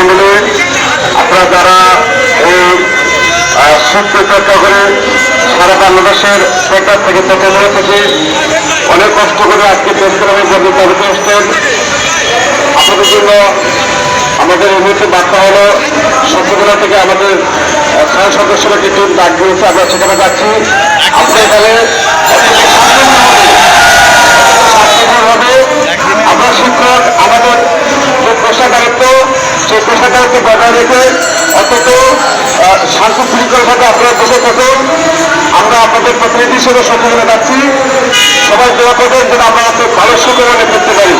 মন্ডলী আপনারা যারা শীত পরীক্ষা করে সারা বাংলাদেশের সেক্টর থেকে চট্টগ্রাম থেকে অনেক কষ্ট করে আজকে চট্টগ্রামের মধ্যে দাবিতে এসছেন। আপনাদের জন্য আমাদের এই বার্তা হলো সত্যগুলো থেকে আমাদের সদস্যরা কিছু ডাক দিয়েছে, আমরা সেখানে যাচ্ছি। আপনার এখানে সেই বাধা রেখে অন্তত শান্ত শৃঙ্খলভাবে আপনারা বসে থাকুন। আমরা আপনাদের প্রতিনিধি হিসেবে সম্মুখীন যাচ্ছি সবাই দোয়া করবেন যেন আমরা ভালো সুবিধা করতে পারি।